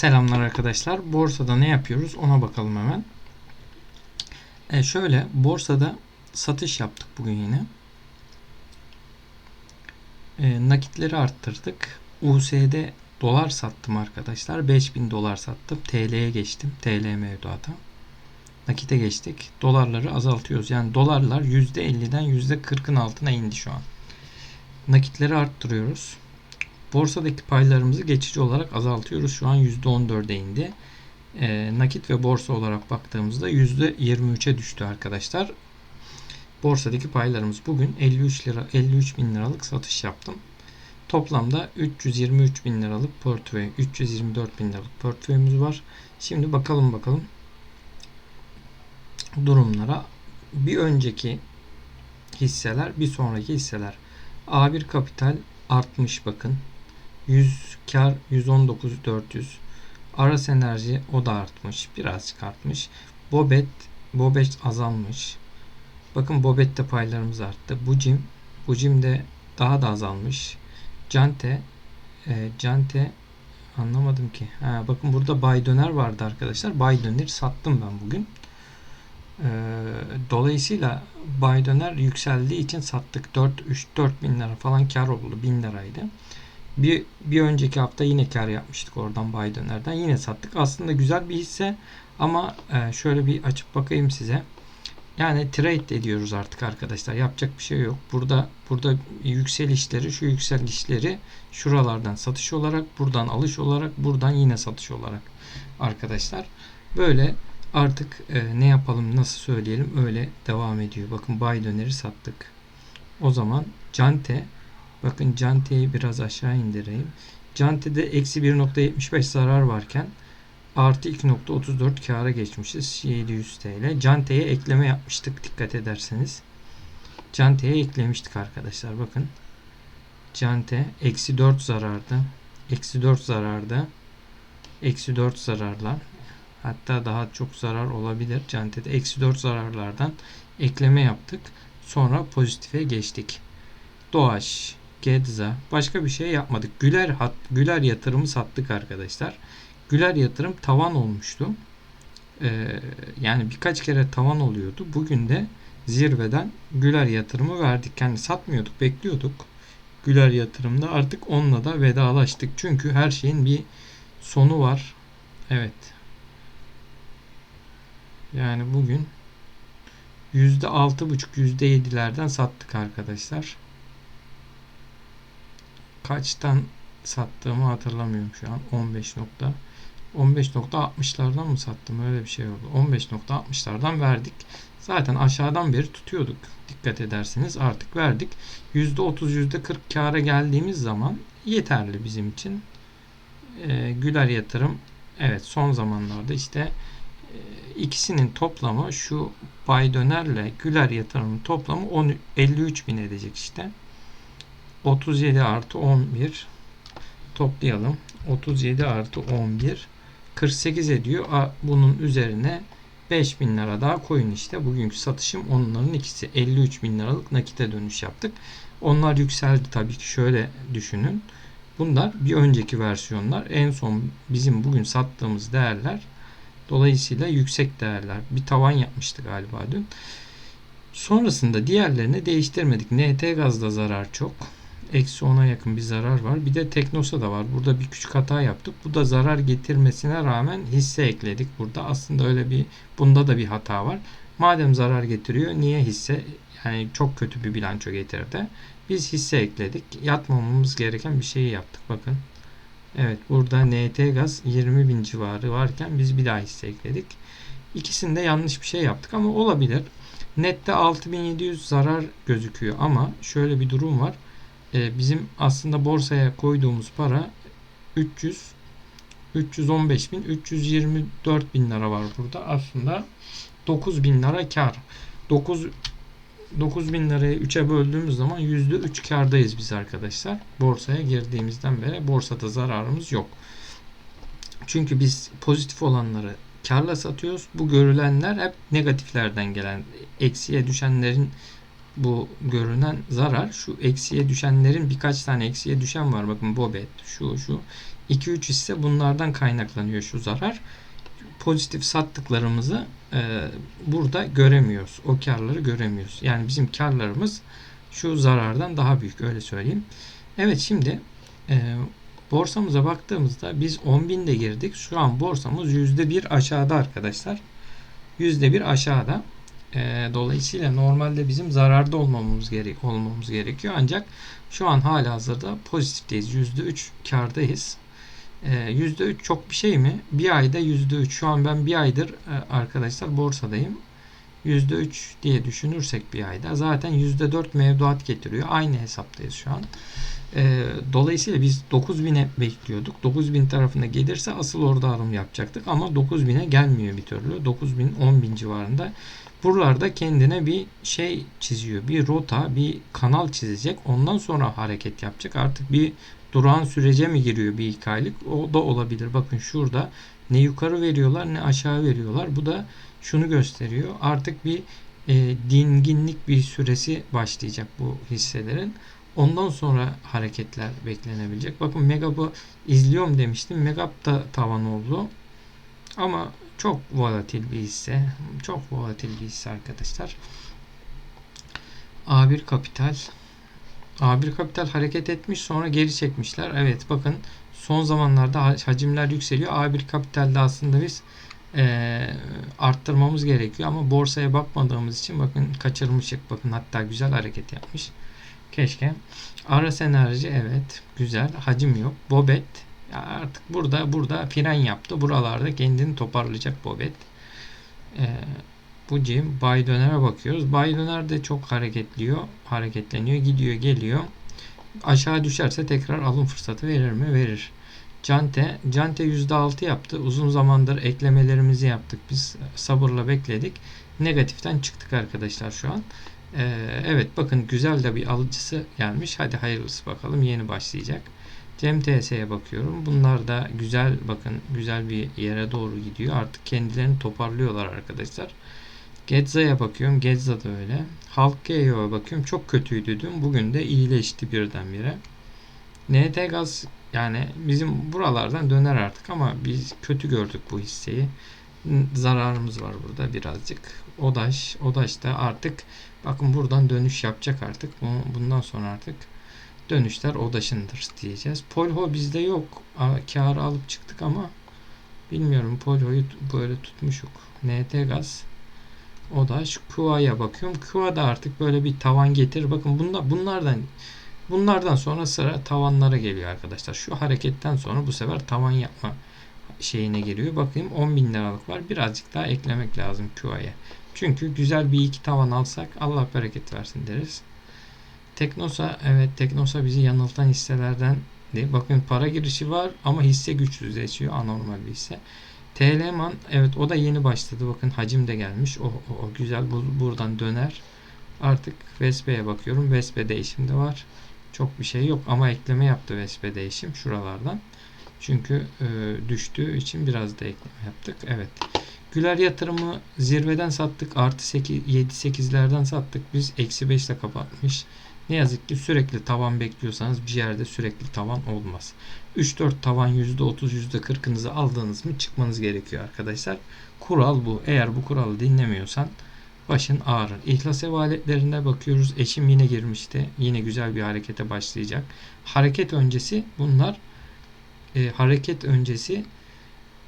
Selamlar arkadaşlar. Borsada ne yapıyoruz ona bakalım hemen. E şöyle borsada satış yaptık bugün yine. E, nakitleri arttırdık. USD dolar sattım arkadaşlar. 5000 dolar sattım. TL'ye geçtim. TL mevduata. Nakite geçtik. Dolarları azaltıyoruz. Yani dolarlar %50'den %40'ın altına indi şu an. Nakitleri arttırıyoruz. Borsadaki paylarımızı geçici olarak azaltıyoruz. Şu an %14'e indi. E, nakit ve borsa olarak baktığımızda %23'e düştü arkadaşlar. Borsadaki paylarımız bugün 53 lira 53 bin liralık satış yaptım. Toplamda 323 bin liralık portföy, 324 bin liralık portföyümüz var. Şimdi bakalım bakalım durumlara. Bir önceki hisseler, bir sonraki hisseler. A1 Kapital artmış bakın. 100 kar 119 400. Aras Enerji o da artmış. Birazcık artmış. Bobet Bobet azalmış. Bakın Bobet'te paylarımız arttı. Bucim Bucim de daha da azalmış. Cante e, Cante anlamadım ki. Ha, bakın burada Bay Döner vardı arkadaşlar. Bay Döner sattım ben bugün. E, dolayısıyla Bay Döner yükseldiği için sattık. 4 3 4 bin lira falan kar oldu. 1000 liraydı. Bir, bir önceki hafta yine kar yapmıştık oradan Bay Döner'den. Yine sattık. Aslında güzel bir hisse ama e, şöyle bir açıp bakayım size. Yani trade ediyoruz artık arkadaşlar. Yapacak bir şey yok. Burada burada yükselişleri, şu yükselişleri şuralardan satış olarak, buradan alış olarak, buradan yine satış olarak arkadaşlar. Böyle artık e, ne yapalım, nasıl söyleyelim öyle devam ediyor. Bakın buy döneri sattık. O zaman Cante bakın Cante'yi biraz aşağı indireyim. Cante'de eksi 1.75 zarar varken artı 2.34 kâra geçmişiz. 700 TL. Cante'ye ekleme yapmıştık dikkat ederseniz. Cante'ye eklemiştik arkadaşlar. Bakın. Cante eksi 4 zarardı. Eksi 4 zarardı. Eksi 4 zararlar. Hatta daha çok zarar olabilir. Cante'de eksi 4 zararlardan ekleme yaptık. Sonra pozitife geçtik. Doğaç, Gedza başka bir şey yapmadık. Güler hat, Güler yatırımı sattık arkadaşlar. Güler yatırım tavan olmuştu. Ee, yani birkaç kere tavan oluyordu. Bugün de zirveden Güler yatırımı verdik. Yani satmıyorduk, bekliyorduk. Güler yatırımda artık onunla da vedalaştık. Çünkü her şeyin bir sonu var. Evet. Yani bugün %6,5 %7'lerden sattık arkadaşlar. Kaçtan sattığımı hatırlamıyorum şu an. 15 nokta. 15.60'lardan mı sattım? Öyle bir şey oldu. 15.60'lardan verdik. Zaten aşağıdan beri tutuyorduk. Dikkat ederseniz artık verdik. %30 %40 kâra geldiğimiz zaman yeterli bizim için. Ee, Güler yatırım evet son zamanlarda işte e, ikisinin toplamı şu Bay Döner'le Güler yatırımın toplamı 10, 53 bin edecek işte. 37 artı 11 toplayalım. 37 artı 11 48 ediyor. Bunun üzerine 5000 lira daha koyun işte. Bugünkü satışım onların ikisi 53 bin liralık nakite dönüş yaptık. Onlar yükseldi tabii ki şöyle düşünün. Bunlar bir önceki versiyonlar. En son bizim bugün sattığımız değerler dolayısıyla yüksek değerler. Bir tavan yapmıştı galiba dün. Sonrasında diğerlerini değiştirmedik. NT gazda zarar çok. Eksi 10'a yakın bir zarar var. Bir de Teknosa da var. Burada bir küçük hata yaptık. Bu da zarar getirmesine rağmen hisse ekledik burada. Aslında öyle bir bunda da bir hata var. Madem zarar getiriyor niye hisse yani çok kötü bir bilanço getirdi. Biz hisse ekledik. Yatmamamız gereken bir şeyi yaptık. Bakın. Evet burada NT gaz 20 bin civarı varken biz bir daha hisse ekledik. İkisinde yanlış bir şey yaptık ama olabilir. Nette 6700 zarar gözüküyor ama şöyle bir durum var e, bizim aslında borsaya koyduğumuz para 300 315 bin 324 bin lira var burada. Aslında 9 bin lira kar. 9 9 bin lirayı 3'e böldüğümüz zaman %3 kardayız biz arkadaşlar. Borsaya girdiğimizden beri borsada zararımız yok. Çünkü biz pozitif olanları karla satıyoruz. Bu görülenler hep negatiflerden gelen eksiye düşenlerin bu görünen zarar şu eksiye düşenlerin birkaç tane eksiye düşen var. Bakın Bobet şu şu 2-3 hisse bunlardan kaynaklanıyor şu zarar. Pozitif sattıklarımızı e, burada göremiyoruz. O karları göremiyoruz. Yani bizim karlarımız şu zarardan daha büyük öyle söyleyeyim. Evet şimdi e, borsamıza baktığımızda biz 10.000'de girdik. Şu an borsamız %1 aşağıda arkadaşlar. %1 aşağıda. E, dolayısıyla normalde bizim zararda olmamamız gerek olmamız gerekiyor. Ancak şu an hala hazırda pozitifteyiz. %3 kardayız. E, %3 çok bir şey mi? Bir ayda %3. Şu an ben bir aydır e, arkadaşlar borsadayım. %3 diye düşünürsek bir ayda zaten %4 mevduat getiriyor. Aynı hesaptayız şu an. E, dolayısıyla biz 9000'e bekliyorduk. 9000 tarafına gelirse asıl orada alım yapacaktık ama 9000'e gelmiyor bir türlü. 9000 10000 civarında. Buralarda kendine bir şey çiziyor. Bir rota, bir kanal çizecek. Ondan sonra hareket yapacak. Artık bir durağan sürece mi giriyor bir iki aylık? O da olabilir. Bakın şurada ne yukarı veriyorlar ne aşağı veriyorlar. Bu da şunu gösteriyor. Artık bir e, dinginlik bir süresi başlayacak bu hisselerin. Ondan sonra hareketler beklenebilecek. Bakın Megap'ı izliyorum demiştim. Megap da tavan oldu. Ama çok volatil bir hisse. Çok volatil bir hisse arkadaşlar. A1 Kapital A1 Kapital hareket etmiş sonra geri çekmişler. Evet bakın son zamanlarda hacimler yükseliyor. A1 Kapital'de aslında biz e, arttırmamız gerekiyor ama borsaya bakmadığımız için bakın kaçırmışık. Bakın hatta güzel hareket yapmış. Keşke. Aras Enerji evet güzel. Hacim yok. Bobet ya artık burada burada fren yaptı. Buralarda kendini toparlayacak Bobet. Ee, bu cim Bay Döner'e bakıyoruz. Bay Döner de çok hareketliyor. Hareketleniyor. Gidiyor geliyor. Aşağı düşerse tekrar alım fırsatı verir mi? Verir. Cante, Cante %6 yaptı. Uzun zamandır eklemelerimizi yaptık. Biz sabırla bekledik. Negatiften çıktık arkadaşlar şu an. Ee, evet bakın güzel de bir alıcısı gelmiş. Hadi hayırlısı bakalım. Yeni başlayacak. Cem bakıyorum. Bunlar da güzel bakın güzel bir yere doğru gidiyor. Artık kendilerini toparlıyorlar arkadaşlar. Getza'ya bakıyorum. Getza da öyle. Halk GEO'ya bakıyorum. Çok kötüydü dün. Bugün de iyileşti birdenbire. NT Gaz yani bizim buralardan döner artık ama biz kötü gördük bu hisseyi. Zararımız var burada birazcık. Odaş, Odaş da artık bakın buradan dönüş yapacak artık. Bundan sonra artık dönüşler Odaş'ındır diyeceğiz. Polho bizde yok. Kârı alıp çıktık ama bilmiyorum Polho'yu böyle tutmuşuk. NT Gaz Odaş Kuva'ya bakıyorum. Kuva da artık böyle bir tavan getir. Bakın bunlar, bunlardan bunlardan sonra sıra tavanlara geliyor arkadaşlar. Şu hareketten sonra bu sefer tavan yapma şeyine geliyor. Bakayım 10 bin liralık var. Birazcık daha eklemek lazım Kuva'ya. Çünkü güzel bir iki tavan alsak Allah bereket versin deriz. Teknosa evet Teknosa bizi yanıltan hisselerden değil. Bakın para girişi var ama hisse güçsüzleşiyor. Anormal bir hisse. TLMan evet o da yeni başladı. Bakın hacim de gelmiş. O, o, o güzel bu, buradan döner. Artık Vespe'ye bakıyorum. Vespe değişim de var. Çok bir şey yok ama ekleme yaptı Vespe değişim şuralardan. Çünkü e, düştüğü için biraz da ekleme yaptık. Evet. Güler yatırımı zirveden sattık. Artı 7-8'lerden sattık. Biz eksi 5 ile kapatmış. Ne yazık ki sürekli tavan bekliyorsanız bir yerde sürekli tavan olmaz. 3-4 tavan %30 %40'ınızı aldığınız mı çıkmanız gerekiyor arkadaşlar. Kural bu. Eğer bu kuralı dinlemiyorsan başın ağrır. İhlas evaletlerine bakıyoruz. Eşim yine girmişti. Yine güzel bir harekete başlayacak. Hareket öncesi bunlar e, hareket öncesi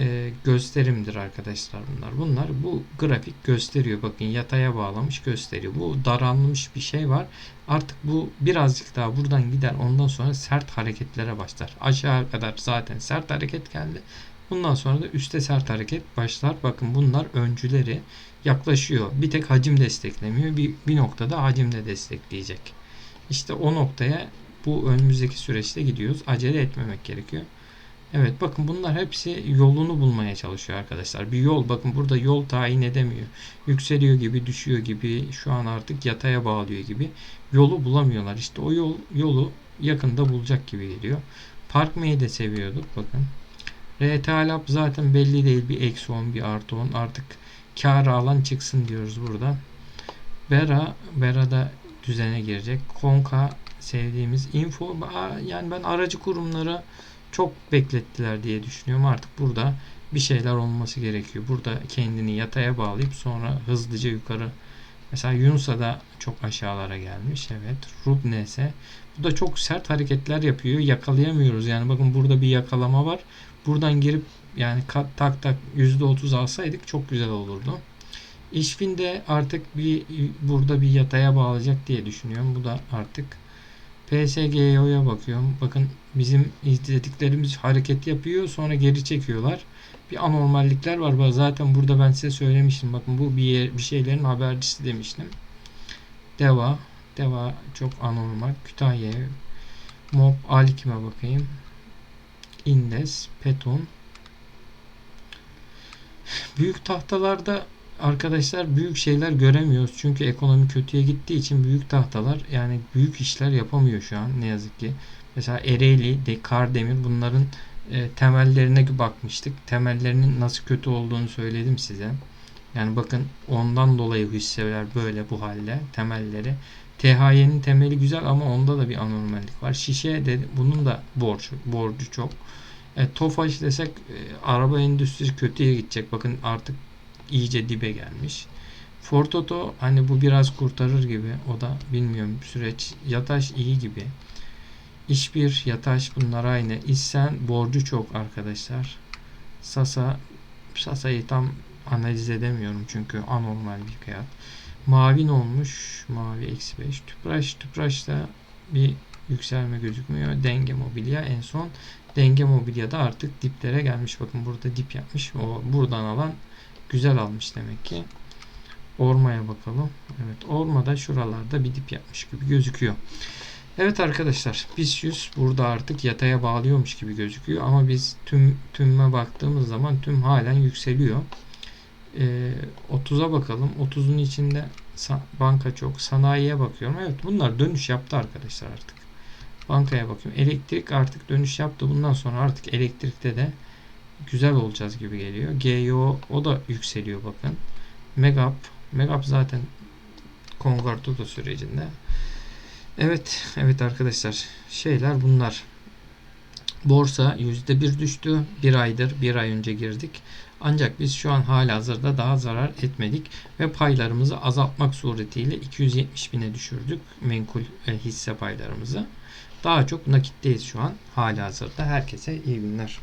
e, gösterimdir arkadaşlar bunlar. Bunlar bu grafik gösteriyor. Bakın yataya bağlamış gösteriyor. Bu daralmış bir şey var. Artık bu birazcık daha buradan gider. Ondan sonra sert hareketlere başlar. Aşağı kadar zaten sert hareket geldi. Bundan sonra da üste sert hareket başlar. Bakın bunlar öncüleri yaklaşıyor. Bir tek hacim desteklemiyor. Bir, bir noktada hacim de destekleyecek. İşte o noktaya bu önümüzdeki süreçte gidiyoruz. Acele etmemek gerekiyor. Evet bakın bunlar hepsi yolunu bulmaya çalışıyor arkadaşlar. Bir yol bakın burada yol tayin edemiyor. Yükseliyor gibi düşüyor gibi şu an artık yataya bağlıyor gibi. Yolu bulamıyorlar. İşte o yol yolu yakında bulacak gibi geliyor. Parkmayı de seviyorduk bakın. RT Lab zaten belli değil. Bir eksi 10 bir artı 10 artık kar alan çıksın diyoruz burada. Bera Bera'da düzene girecek. Konka sevdiğimiz info yani ben aracı kurumlara çok beklettiler diye düşünüyorum. Artık burada bir şeyler olması gerekiyor. Burada kendini yataya bağlayıp sonra hızlıca yukarı Mesela Yunus'a da çok aşağılara gelmiş. Evet. Rubnes'e. Bu da çok sert hareketler yapıyor. Yakalayamıyoruz. Yani bakın burada bir yakalama var. Buradan girip yani tak tak %30 alsaydık çok güzel olurdu. İşfin de artık bir burada bir yataya bağlayacak diye düşünüyorum. Bu da artık PSGO'ya bakıyorum. Bakın bizim izlediklerimiz hareket yapıyor sonra geri çekiyorlar. Bir anormallikler var. Zaten burada ben size söylemiştim. Bakın bu bir, yer, bir şeylerin habercisi demiştim. Deva. Deva çok anormal. Kütahya. Mob Alkim'e bakayım. Indes. Peton. Büyük tahtalarda arkadaşlar büyük şeyler göremiyoruz. Çünkü ekonomi kötüye gittiği için büyük tahtalar yani büyük işler yapamıyor şu an ne yazık ki. Mesela Ereğli, de Kardemir bunların e, temellerine bakmıştık. Temellerinin nasıl kötü olduğunu söyledim size. Yani bakın ondan dolayı hisseler böyle bu halde temelleri. THY'nin temeli güzel ama onda da bir anormallik var. Şişe de bunun da borç borcu çok. E, Tofaş desek e, araba endüstrisi kötüye gidecek. Bakın artık iyice dibe gelmiş. Fortoto hani bu biraz kurtarır gibi. O da bilmiyorum süreç. Yataş iyi gibi. İş bir yataş bunlar aynı. İşsen borcu çok arkadaşlar. Sasa Sasa'yı tam analiz edemiyorum çünkü anormal bir kağıt. Mavin olmuş. Mavi eksi 5. Tüpraş. Tüpraş'ta bir yükselme gözükmüyor. Denge mobilya en son. Denge mobilya da artık diplere gelmiş. Bakın burada dip yapmış. O buradan alan güzel almış demek ki. Ormaya bakalım. Evet ormada şuralarda bir dip yapmış gibi gözüküyor. Evet arkadaşlar BIST 100 burada artık yataya bağlıyormuş gibi gözüküyor ama biz tüm tümme baktığımız zaman tüm halen yükseliyor. Ee, 30'a bakalım. 30'un içinde banka çok. Sanayiye bakıyorum. Evet bunlar dönüş yaptı arkadaşlar artık. Bankaya bakıyorum. Elektrik artık dönüş yaptı. Bundan sonra artık elektrikte de güzel olacağız gibi geliyor. GYO o da yükseliyor bakın. Megap. Megap zaten Converto da sürecinde. Evet, evet arkadaşlar. Şeyler bunlar. Borsa %1 düştü. Bir aydır, bir ay önce girdik. Ancak biz şu an hala hazırda daha zarar etmedik ve paylarımızı azaltmak suretiyle 270 bine düşürdük menkul e, hisse paylarımızı. Daha çok nakitteyiz şu an hala hazırda. Herkese iyi günler.